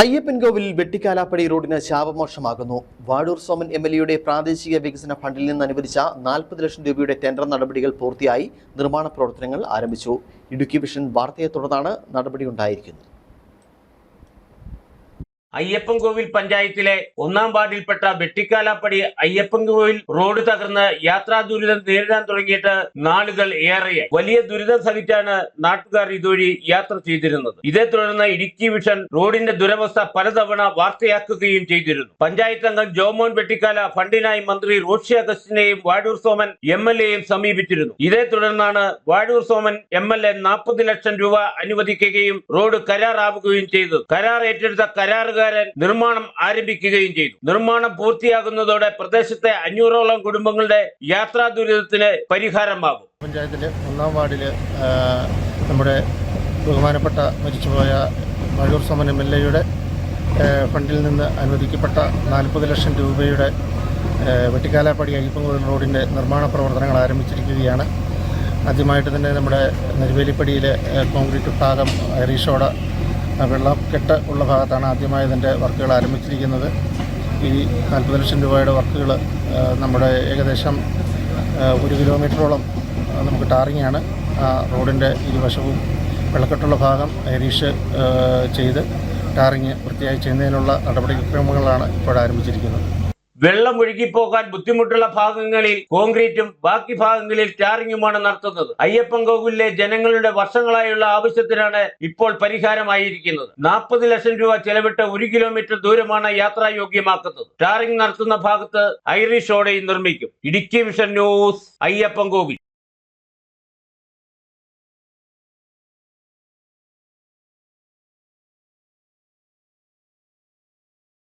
അയ്യപ്പൻകോവിൽ വെട്ടിക്കാലാപ്പടി റോഡിന് ശാപമോക്ഷമാകുന്നു Vazhoor Soman M L എയുടെ പ്രാദേശിക വികസന ഫണ്ടിൽ നിന്ന് അനുവദിച്ച നാൽപ്പത് ലക്ഷം രൂപയുടെ ടെൻഡർ നടപടികൾ പൂർത്തിയായി. നിർമ്മാണ പ്രവർത്തനങ്ങൾ ആരംഭിച്ചു. ഇടുക്കി വിഷൻ വാർത്തയെ തുടർന്നാണ് നടപടിയുണ്ടായിരിക്കുന്നത്. അയ്യപ്പൻകോവിൽ പഞ്ചായത്തിലെ ഒന്നാം വാർഡിൽപ്പെട്ട വെട്ടിക്കാലാപ്പടി അയ്യപ്പൻകോവിൽ റോഡ് തകർന്ന് യാത്രാ ദുരിതം നേരിടാൻ തുടങ്ങിയിട്ട് നാളുകൾ ഏറെയായി. വലിയ ദുരിതം സഹിച്ചാണ് നാട്ടുകാർ ഇതുവഴി യാത്ര ചെയ്തിരുന്നത്. ഇതേ തുടർന്ന് ഇടുക്കി വിഷൻ റോഡിന്റെ ദുരവസ്ഥ പലതവണ വാർത്തയാക്കുകയും ചെയ്തിരുന്നു. പഞ്ചായത്ത് അംഗം ജോമോൻ വെട്ടിക്കാല ഫണ്ടിനായി മന്ത്രി റോഷി അഗസ്റ്റിനെയും വാഴൂർ സോമൻ എം എൽ എയും സമീപിച്ചിരുന്നു. ഇതേ തുടർന്നാണ് Vazhoor Soman M L A നാൽപ്പത് ലക്ഷം രൂപ അനുവദിക്കുകയും റോഡ് കരാറാവുകയും ചെയ്തത്. കരാർ ഏറ്റെടുത്ത കരാറുകാരൻ നിർമ്മാണം ആരംഭിക്കുകയും ചെയ്തു. നിർമ്മാണം പൂർത്തിയാകുന്നതോടെ പ്രദേശത്തെ അഞ്ഞൂറോളം കുടുംബങ്ങളുടെ യാത്രാ ദുരിതത്തിന് പരിഹാരമാകും. പഞ്ചായത്തിലെ ഒന്നാം വാർഡിൽ നമ്മുടെ ബഹുമാനപ്പെട്ട മരിച്ചുപോയ മഴൂർ സമന എം എൽ എയുടെ ഫണ്ടിൽ നിന്ന് അനുവദിക്കപ്പെട്ട നാൽപ്പത് ലക്ഷം രൂപയുടെ വെട്ടിക്കാലാപ്പടി അയ്യപ്പൻകോവിൽ റോഡിന്റെ നിർമ്മാണ പ്രവർത്തനങ്ങൾ ആരംഭിച്ചിരിക്കുകയാണ്. ആദ്യമായിട്ട് തന്നെ നമ്മുടെ നെരുവേലിപ്പടിയിലെ കോൺക്രീറ്റ് ഭാഗം ഐറിഷോട വെള്ളക്കെട്ട് ഉള്ള ഭാഗത്താണ് ആദ്യമായി ഇതിന്റെ വർക്കുകൾ ആരംഭിച്ചിരിക്കുന്നത്. ഈ നാൽപ്പത് ലക്ഷം രൂപയുടെ വർക്കുകൾ നമ്മുടെ ഏകദേശം ഒരു കിലോമീറ്ററോളം നമുക്ക് ടാറിങ്ങാണ്. റോഡിന്റെ ഇരുവശവും വെള്ളക്കെട്ടുള്ള ഭാഗം ഹരീഷ് ചെയ്ത് ടാറിങ് വൃത്തിയായി ചെയ്യുന്നതിനുള്ള നടപടിക്രമങ്ങളാണ് ഇപ്പോൾ ആരംഭിച്ചിരിക്കുന്നത്. വെള്ളം ഒഴുകിപ്പോകാൻ ബുദ്ധിമുട്ടുള്ള ഭാഗങ്ങളിൽ കോൺക്രീറ്റും ബാക്കി ഭാഗങ്ങളിൽ ടാറിങ്ങുമാണ് നടത്തുന്നത്. അയ്യപ്പൻ കോവിലിലെ ജനങ്ങളുടെ വർഷങ്ങളായുള്ള ആവശ്യത്തിനാണ് ഇപ്പോൾ പരിഹാരമായിരിക്കുന്നത്. നാൽപ്പത് ലക്ഷം രൂപ ചെലവിട്ട് ഒരു കിലോമീറ്റർ ദൂരമാണ് യാത്രായോഗ്യമാക്കുന്നത് ടാറിംഗ് നടത്തുന്ന ഭാഗത്ത് ഐറിഷ് ഓടയും നിർമ്മിക്കും. Idukki vision news Ayyappan Kovil